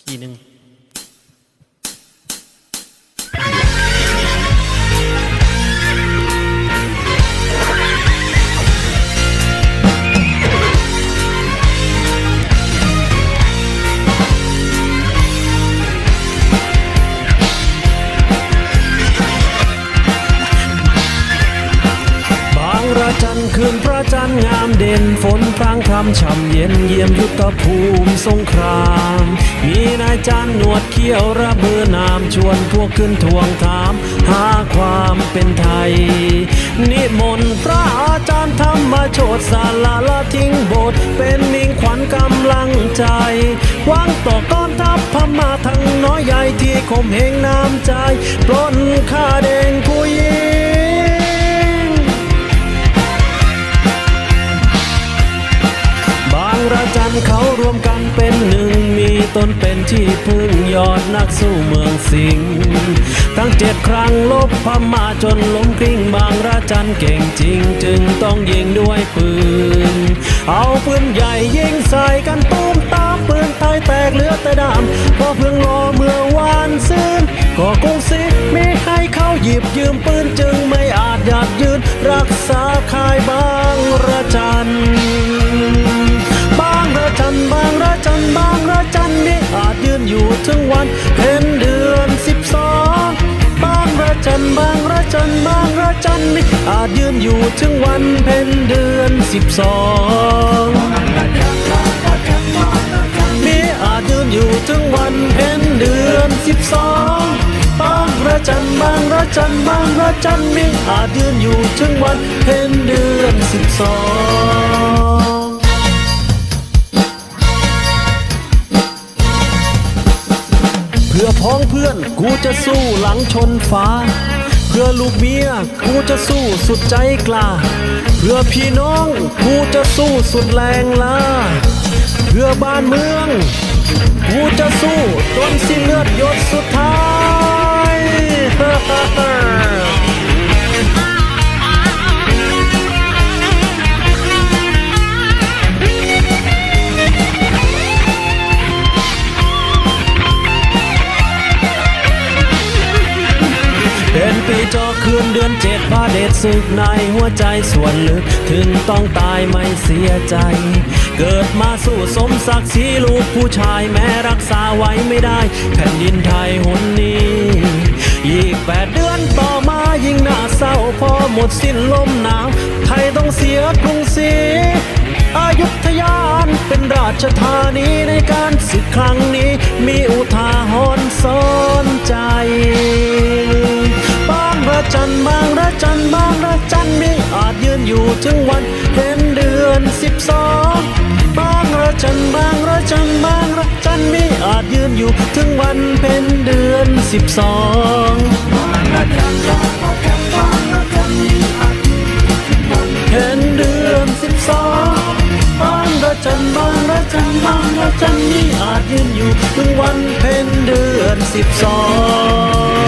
ขีหนึ่ง คืนพระจันทร์งามเด่นฝนพรางพรำช่ำเย็นเยี่ยมยุทธภูมิสงคราม มีนายจันหนวดเขี้ยวระเบือนามชวนพวกขึ้นทวงถาม หาความเป็นไทย นิมนต์พระอาจารย์ธรรมโชดสาลาละทิ้งบสถ์เป็นมิ่งขวัญกำลังใจวังต่อกองทัพพม่าทั้งน้อยใหญ่ที่ข่มเหงน้ำใจปล้นฆ่าเด ระจันเขารวมกันเป็นหนึ่งมีตนเป็นที่พึ่งยอดนักสู้เมืองสิงห์ทั้งเจ็ดครั้งลบพม่าจนล้มกลิ้งบางระจันเก่งจริง จึงต้องยิงด้วยปืน เอาปืนใหญ่ยิงใส่กันตุ้มตามปืนไทยแตกเหลือแต่ดำพอเพิ่งรอเมื่อวานซืนก็คงสิไม่ให้เขาหยิบยืมปืนจึงไม่อาจหยัดยืนรักษาคายบางระจัน ยืนอยู่ถึงวันเพ็ญเดือนสิบสองบางระจันบางระจันบางระจันนี่อาจยืนอยู่ถึงวันเพ็ญเดือนสิบสองนี่อาจยืนอยู่ถึงวันเพ็ญเดือนสิบสองบางระจันบางระจันบางระจันนี่อาจยืนอยู่ถึงวันเพ็ญเดือนสิบสอง เพื่อพ้องเพื่อนกูจะสู้หลังชนฟ้า เพื่อลูกเมียกูจะสู้สุดใจกล้า เพื่อพี่น้องกูจะสู้สุดแรงล้าเพื่อบ้านเมือง กูจะสู้จนสิ้นเลือดหยดสุดท้าย ปีจอคืนเดือนเจ็ดพาเดชศึกในหัวใจส่วนลึก ถึงต้องตายไม่เสียใจ เกิดมาสู้สมศักดิ์ศรีลูกผู้ชายแม้รักษาไว้ไม่ได้ แผ่นดินไทยหนนี้ อีกแปดเดือนต่อมายิ่งน่าเศร้าพอหมดสิ้นลมหนาว ไทยต้องเสียกรุงศรีอายุทยานเป็นราชธานีในการศึกครั้งนี้มีอุ อยู่ถึงวันเพ็ญเดือนสิบสองบางระจันบางระจันบางระจันไมีอาจยืนอยู่ถึงวันเพ็ญเดือนสิบสองเพ็ญเดือนสิบสองบางระจันบางระจันบางระจันไมีอาจยืนอยู่ถึงวันเพ็ญเดือนสิบสอง